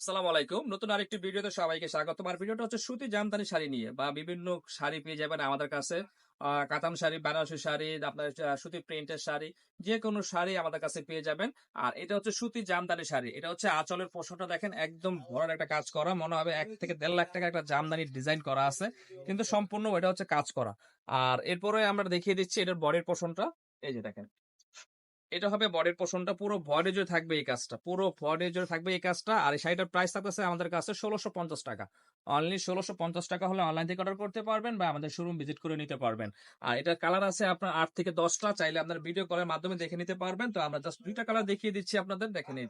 সালাম আলাইকুম। নতুন আরেকটি ভিডিওতে সবাইকে স্বাগত। আর ভিডিওটা হচ্ছে সুতি জামদানি শাড়ি নিয়ে বা বিভিন্ন শাড়ি পেয়ে যাবেন আমাদের কাছে। কাতান শাড়ি, বেনারসি শাড়ি, আপনার সুতি প্রিন্টের শাড়ি যে কোনো শাড়ি আমাদের কাছে পেয়ে যাবেন। আর এটা হচ্ছে সুতি জামদানি শাড়ি। এটা হচ্ছে আঁচলের পোষণটা দেখেন, একদম ভরার একটা কাজ করা। মনে হবে এক থেকে দেড় লাখ টাকা একটা জামদানির ডিজাইন করা আছে। কিন্তু সম্পূর্ণ এটা হচ্ছে কাজ করা। আর এরপরে আমরা দেখিয়ে দিচ্ছি এটার বডির পোষণটা। এই যে দেখেন। এটা হবে বডির পোষণটা পুরো বডি জুড়ে থাকবে এই কাজটা। পুরো বডি জুড়ে থাকবে এই কাজটা। আর এই শাড়িটার প্রাইস থাকতেছে আমাদের কাছে ষোলোশো পঞ্চাশ টাকা। অনলি ষোলোশো পঞ্চাশ টাকা হলে অনলাইন থেকে অর্ডার করতে পারবেন বা আমাদের শোরুম ভিজিট করে নিতে পারবেন। আর এটার কালার আছে আপনার আট থেকে দশটা, চাইলে আপনার ভিডিও কলের মাধ্যমে দেখে নিতে পারবেন। তো আমরা জাস্ট দুইটা কালার দেখিয়ে দিচ্ছি আপনাদের, দেখে নিন।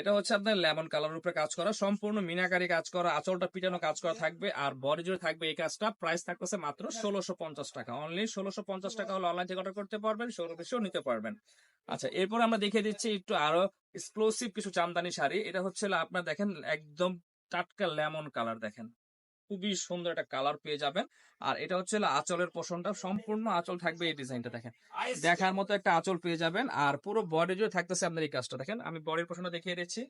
এটা হচ্ছে আপনার লেমন কালার উপরে কাজ করা সম্পূর্ণ মিনাকারি কাজ করা আঁচলটা পিটানো কাজ করা থাকবে আর বডি জুড়ে থাকবে এই কাজটা প্রাইস থাকতেছে মাত্র ষোলোশো পঞ্চাশ টাকা। অনলি ষোলোশো পঞ্চাশ টাকা হলে অনলাইন থেকে অর্ডার করতে পারবেন ষোলো নিতে পারবেন। আচ্ছা এরপর আমরা দেখে দিচ্ছি একটু আরও এক্সক্লুসিভ কিছু চামদানি শাড়ি। এটা হচ্ছে আপনার দেখেন একদম টাটকা লেমন কালার দেখেন। খুবই সুন্দর একটা কালার পেয়ে যাবেন। আর এটা হচ্ছে আঁচলের পোষণটা। সম্পূর্ণ আঁচল থাকবে এই ডিজাইনটা দেখেন। দেখার মতো একটা আঁচল পেয়ে যাবেন। আর পুরো বডি জুড়ে থাকতেছে আপনার এই কাজটা দেখেন। আমি বডির পোষণটা দেখিয়ে দিচ্ছি।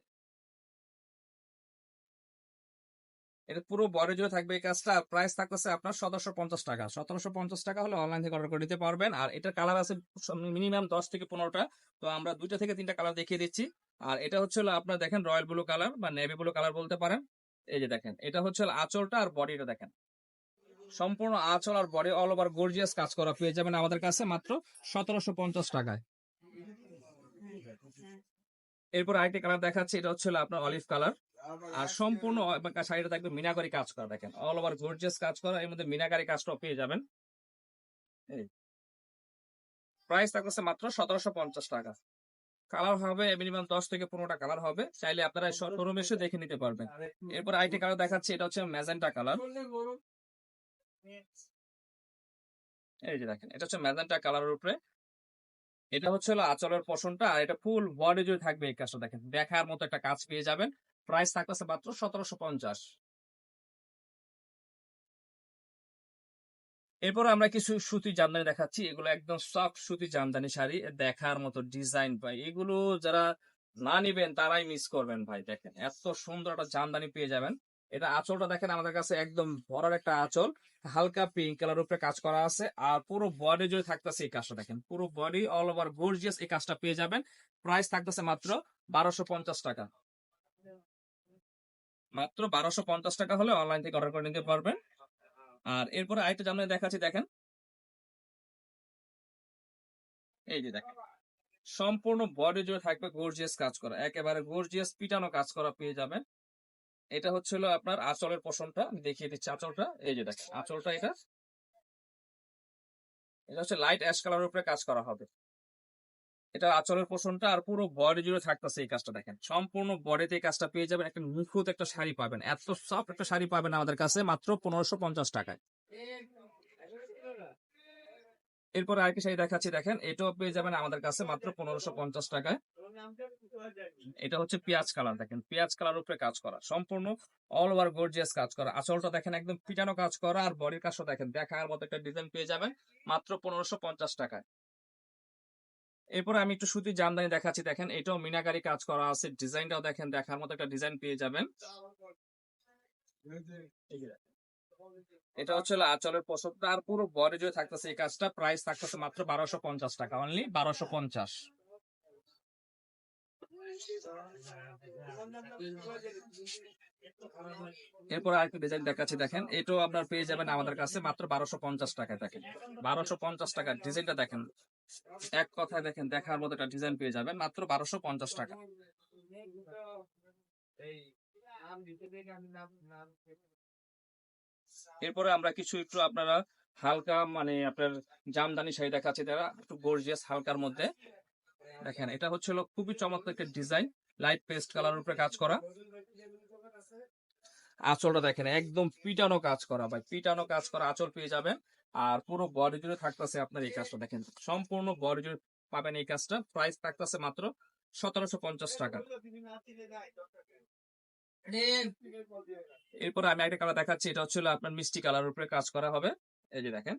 এটা পুরো বডি জুড়ে থাকবে এই কাজটা। প্রাইস থাকতেছে আপনার সতেরোশো পঞ্চাশ টাকা। সতেরোশো পঞ্চাশ টাকা হলে অনলাইন থেকে অর্ডার করে নিতে পারবেন। আর এটার কালার আছে মিনিমাম দশ থেকে পনেরোটা। তো আমরা দুইটা থেকে তিনটা কালার দেখিয়ে দিচ্ছি। আর এটা হচ্ছে হলো আপনার দেখেন রয়্যাল ব্লু কালার বা নেভি ব্লু কালার বলতে পারেন। এই যে দেখেন, এটা হচ্ছে আঁচলটা আর বডিটা দেখেন। সম্পূর্ণ আঁচল আর বডি অল ওভার গর্জিয়াস কাজ করা পেয়ে যাবেন আমাদের কাছে মাত্র সতেরোশো পঞ্চাশ টাকায়। এরপর আরেকটি কালার দেখাচ্ছি, এটা হচ্ছে আপনার অলিভ কালার আর সম্পূর্ণ শাড়িটা থাকবে মিনাকারি কাজ করা, দেখেন অল ওভার গর্জিয়াস কাজ করা, এর মধ্যে মিনাকারি কাজটাও পেয়ে যাবেন। প্রাইস থাকতেছে মাত্র সতেরোশো পঞ্চাশ টাকা। কালার হবে মিনিমাম দশ থেকে পনেরোটা কালার হবে। চাইলে আপনারা শোরুম এসে দেখে নিতে পারবেন। এরপর আইটি কালার দেখাচ্ছি এটা হচ্ছে ম্যাজেন্টা কালার এই যে দেখেন এটা হচ্ছে ম্যাজেন্টা কালারের উপরে। এটা হচ্ছে হলো আঁচলের পশনটা আর এটা ফুল বডি জুড়ে থাকবে এই কাজটা দেখেন। দেখার মতো একটা কাজ পেয়ে যাবেন। প্রাইস থাকতেছে মাত্র সতেরোশো পঞ্চাশ। এরপর আমরা কিছু সুতি জামদানি দেখাচ্ছি। এগুলো একদম সফট সুতি জামদানি শাড়ি। দেখার মতো ডিজাইন ভাই। এগুলো যারা না নিবেন তারাই মিস করবেন ভাই। দেখেন, এত সুন্দর একটা জামদানি পেয়ে যাবেন। এটা আঁচলটা দেখেন, আমাদের কাছে একদম ভরার একটা আঁচল। হালকা পিঙ্ক কালার উপরে কাজ করা আছে। আর পুরো বডি জুড়ে থাকতেছে এই কাজটা দেখেন। পুরো বডি অল ওভার গর্জিয়াস এই কাজটা পেয়ে যাবেন। প্রাইস থাকতেছে মাত্র বারোশো পঞ্চাশ টাকা। মাত্র বারোশো পঞ্চাশ টাকা হলে অনলাইন থেকে অর্ডার করে নিতে পারবেন। আর এরপরে আরেকটা জামদানি দেখাচ্ছি দেখেন। এই যে দেখেন। সম্পূর্ণ বডি জুড়ে থাকবে গর্জিয়াস কাজ করা। একেবারে গর্জিয়াস পিটানো কাজ করা পেয়ে যাবেন। এটা হচ্ছে আপনার আঁচলের পশনটা আমি দেখিয়ে দিচ্ছি আঁচলটা। এই যে দেখেন, আঁচলটা এটা। এটা হচ্ছে লাইট অ্যাশ কালারের উপরে কাজ করা হবে। এটা আঁচলের পোষণটা আর পুরো বডি জুড়ে থাকতেছে এই কাজটা দেখেন। সম্পূর্ণ বডিতে এই কাজটা পেয়ে যাবেন, একটা নিখুঁত একটা শাড়ি পাবেন। এত সফট একটা শাড়ি পাবেন আমাদের কাছে মাত্র পনেরোশো পঞ্চাশ টাকায়। এরপর আরেকটি শাড়ি দেখাচ্ছি, দেখেন, এটাও পেয়ে যাবেন আমাদের কাছে মাত্র পনেরোশো পঞ্চাশ টাকায়। এটা হচ্ছে পেঁয়াজ কালার, দেখেন, পেঁয়াজ কালার উপরে কাজ করা, সম্পূর্ণ অল ওভার গর্জিয়াস কাজ করা। আঁচলটা দেখেন, একদম পিটানো কাজ করা, আর বডির কাজটা দেখেন, দেখার মতো একটা ডিজাইন পেয়ে যাবেন মাত্র পনেরোশো পঞ্চাশ টাকায়। এরপর আমি একটু সুতির জামদানি দেখাচ্ছি। দেখেন, এটাও মিনাকারি কাজ করা আছে। ডিজাইনটাও দেখেন, দেখার মতো একটা ডিজাইন পেয়ে যাবেন। এটা হচ্ছে আচলের আঁচলের আর পুরো বডি জুড়ে থাকতেছে এই কাজটা। প্রাইস থাকতেছে মাত্র বারোশো পঞ্চাশ টাকা। অনলি বারোশো পঞ্চাশ। এরপর আরেকটা ডিজাইন দেখাচ্ছি, দেখেন। এটাও আপনার পেয়ে যাবেন আমাদের কাছে মাত্র বারোশো পঞ্চাশ টাকায়, দেখেন। বারোশো পঞ্চাশ টাকার ডিজাইনটা দেখেন। এক কথায় দেখেন, দেখার মতো একটা ডিজাইন পেয়ে যাবেন, মাত্র বারোশো পঞ্চাশ টাকা। এরপরে আমরা কিছু একটু আপনারা হালকা মানে আপনার জামদানি শাড়ি দেখাচ্ছি তারা একটু গর্জিয়াস হালকার মধ্যে। দেখেন এটা হচ্ছে খুবই চমৎকার একটা ডিজাইন লাইট পেস্ট কালার উপরে কাজ করা। আঁচলটা দেখেন একদম পিটানো কাজ করা ভাই পিটানো কাজ করা আঁচল পেয়ে যাবেন। আর পুরো বডি জুড়ে থাকতেছে আপনার এই কাজটা দেখেন সম্পূর্ণ বডি জুড়ে পাবেন এই কাজটা। প্রাইস থাকতেছে মাত্র সতেরোশো পঞ্চাশ টাকা। এরপরে আমি একটা কালার দেখাচ্ছি এটা হচ্ছিল আপনার মিষ্টি কালার উপরে কাজ করা হবে। এই যে দেখেন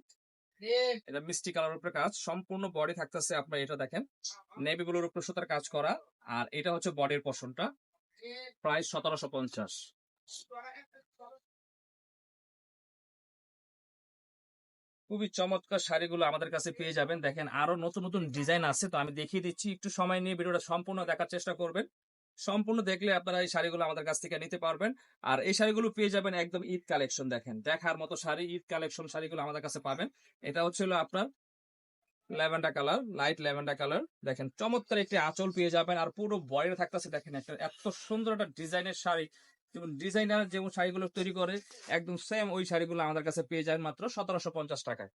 এটা মিষ্টি কালার উপরে কাজ। সম্পূর্ণ বডি থাকতেছে আপনার এটা দেখেন। নেভি ব্লুর উপরে সুতার কাজ করা। আর এটা হচ্ছে বডির পোর্শনটা প্রায় সতেরোশো পঞ্চাশ। খুবই চমৎকার শাড়িগুলো আমাদের কাছে পেয়ে যাবেন। দেখেন আরও নতুন নতুন ডিজাইন আছে। তো আমি দেখিয়ে দিচ্ছি। একটু সময় নিয়ে ভিডিওটা সম্পূর্ণ দেখার চেষ্টা করবেন। সম্পূর্ণ দেখলে আপনারা এই শাড়িগুলো আমাদের কাছ থেকে নিতে পারবেন। আর এই শাড়িগুলো পেয়ে যাবেন একদম ঈদ কালেকশন দেখেন। দেখার মতো শাড়ি, ঈদ কালেকশন শাড়িগুলো আমাদের কাছে পাবেন। এটা হচ্ছে আপনার lavender colour, light lavender colour. দেখেন চমৎকার একটি আঁচল পেয়ে যাবেন আর পুরো বডিতে থাকতেছে দেখেন একটা, এত সুন্দর একটা ডিজাইনের শাড়ি। যেমন ডিজাইনার যেমন শাড়িগুলো তৈরি করে, একদম সেম ওই শাড়িগুলো আমাদের কাছে পেয়ে যাবেন মাত্র সতেরোশো পঞ্চাশ টাকায়।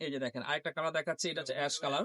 এই যে দেখেন আরেকটা কালার দেখাচ্ছে, এটা হচ্ছে অ্যাশ কালার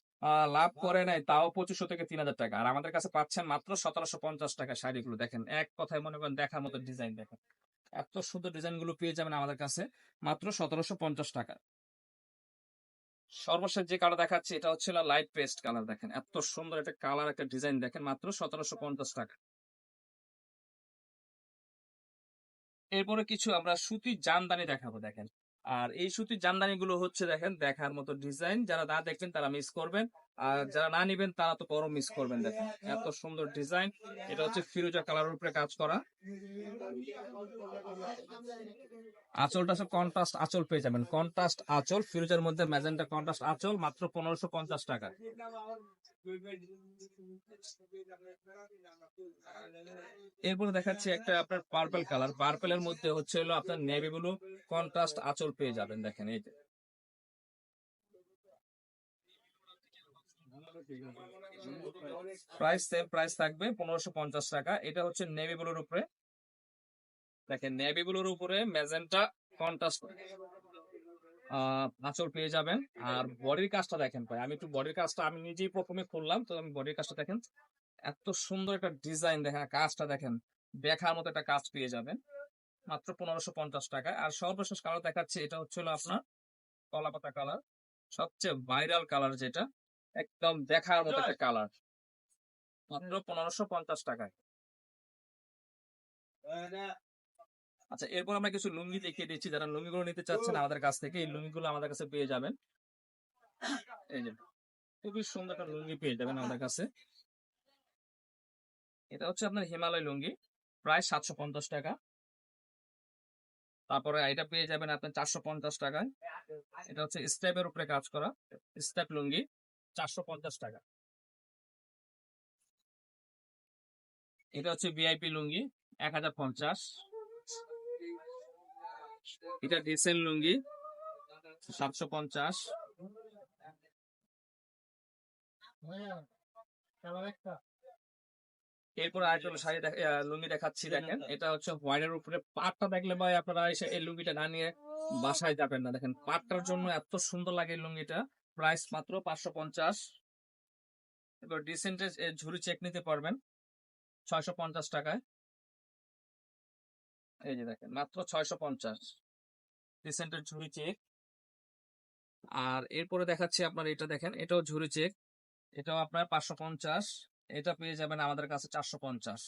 লাভ করে নাই, তাও পঁচিশশো থেকে তিন হাজার টাকা। আর আমাদের কাছে পাচ্ছেন মাত্র সতেরোশো পঞ্চাশ টাকা শাড়িগুলো দেখেন, এক কথায় মনে করেন দেখার মতো ডিজাইন দেখেন। এত সুন্দর ডিজাইনগুলো পেয়ে যাবেন আমাদের কাছে মাত্র সতেরোশো পঞ্চাশ টাকা। সর্বশেষ যে কালার দেখাচ্ছি, এটা হচ্ছে লাইট পেস্ট কালার দেখেন। এত সুন্দর একটা কালার একটা ডিজাইন দেখেন, মাত্র সতেরোশো পঞ্চাশ টাকা। এরপরে কিছু আমরা সুতির জামদানি দেখাবো, দেখেন। আর এই সুতির জামদানি গুলো হচ্ছে দেখেন, দেখার মতো ডিজাইন যারা না দেখবেন তারা মিস করবেন। আর যারা না নিবেন তারা তো বড় মিস করবেন দেখেন। এত সুন্দর ডিজাইন এটা হচ্ছে ফিরোজা কালারের উপরে কাজ করা। আঁচলটা সব কন্ট্রাস্ট আঁচল পেয়ে যাবেন। কন্ট্রাস্ট আঁচল, ফিরোজার মধ্যে ম্যাজেন্টা কন্ট্রাস্ট আঁচল, মাত্র পনেরোশো পঞ্চাশ টাকা। এরপরে দেখাচ্ছি একটা আপনার পার্পল কালার পার্পেলের মধ্যে হচ্ছে হলো আপনার নেভি ব্লু কন্ট্রাস্ট আঁচল পেয়ে যাবেন, দেখেন এই যে। প্রাইস সেম প্রাইস থাকবে পনেরোশো পঞ্চাশ টাকা। এটা হচ্ছে নেভি ব্লুর উপরে। দেখেন নেভি ব্লুর উপরে ম্যাজেন্টা কন্ট্রাস্ট আঁচল পেয়ে যাবেন। আর বডির কাজটা দেখেন ভাই, আমি একটু বডির কাজটা আমি নিজেই প্রথমে খুললাম, তো আমি বডির কাজটা দেখেন, এত সুন্দর একটা ডিজাইন দেখেন, কাজটা দেখেন, দেখার মতো একটা কাজ পেয়ে যাবেন। মাত্র পনেরোশো পঞ্চাশ টাকায়। আর সর্বশেষ কালার দেখাচ্ছে, এটা হচ্ছিল আপনার কলাপাতা কালার সবচেয়ে ভাইরাল কালার যেটা, একদম দেখার মতো একটা কালার মাত্র পনেরোশো পঞ্চাশ টাকায়। আচ্ছা এরপর আমরা কিছু লুঙ্গি দেখিয়ে দিচ্ছি। যারা লুঙ্গিগুলো নিতে চাচ্ছেন আমাদের কাছ থেকে, এই লুঙ্গিগুলো আমাদের কাছে পেয়ে যাবেন। এই যে, খুবই সুন্দর একটা লুঙ্গি পেয়ে যাবেন আমাদের কাছে। এটা হচ্ছে আপনার হিমালয় লুঙ্গি, প্রায় সাতশো পঞ্চাশ টাকা। তারপরে এটা পেয়ে যাবেন আপনার চারশো পঞ্চাশ টাকায়। এটা হচ্ছে স্টেপের উপরে কাজ করা, স্টেপ লুঙ্গি, চারশো পঞ্চাশ টাকা। এটা হচ্ছে ভিআইপি লুঙ্গি, এক হাজার পঞ্চাশ। এটা ডিসেল লুঙ্গি, সাতশো পঞ্চাশ। এরপর আরেকটা শাড়ি লুঙ্গি দেখাচ্ছি, দেখেন। এটা হচ্ছে হোয়াইটের উপরে। পাটটা দেখলে ভাই আপনারা এসে এই লুঙ্গিটা না নিয়ে বাসায় যাবেন না। দেখেন, পাটটার জন্য এত সুন্দর লাগে লুঙ্গিটা। প্রাইস মাত্র পাঁচশো পঞ্চাশ। এবার ডিসেন্টেজ ঝুড়ি চেক নিতে পারবেন, ছয়শো পঞ্চাশ টাকায়। এই যে দেখেন মাত্র ছয়শো পঞ্চাশ। ডিসেন্টের ঝুড়ি চেক আর এরপরে দেখাচ্ছি আপনার এটা দেখেন এটাও ঝুড়ি চেক এটাও আপনার পাঁচশো পঞ্চাশ। এটা পেয়ে যাবেন আমাদের কাছে চারশো পঞ্চাশ।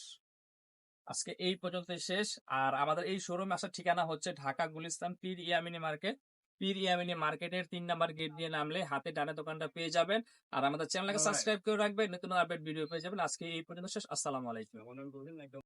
আজকে এই পর্যন্ত শেষ। আর আমাদের এই শোরুম আসার ঠিকানা হচ্ছে ঢাকা গুলিস্তান পীর ইয়ামিনী মার্কেট। পীর ইয়ামিনী মার্কেটের তিন নাম্বার গেট দিয়ে নামলে হাতে ডানে দোকানটা পেয়ে যাবেন। আর আমাদের চ্যানেলকে সাবস্ক্রাইব করে রাখবেন নতুন আপডেট ভিডিও পেয়ে যাবেন। আজকে এই পর্যন্ত শেষ। আসসালামু আলাইকুম।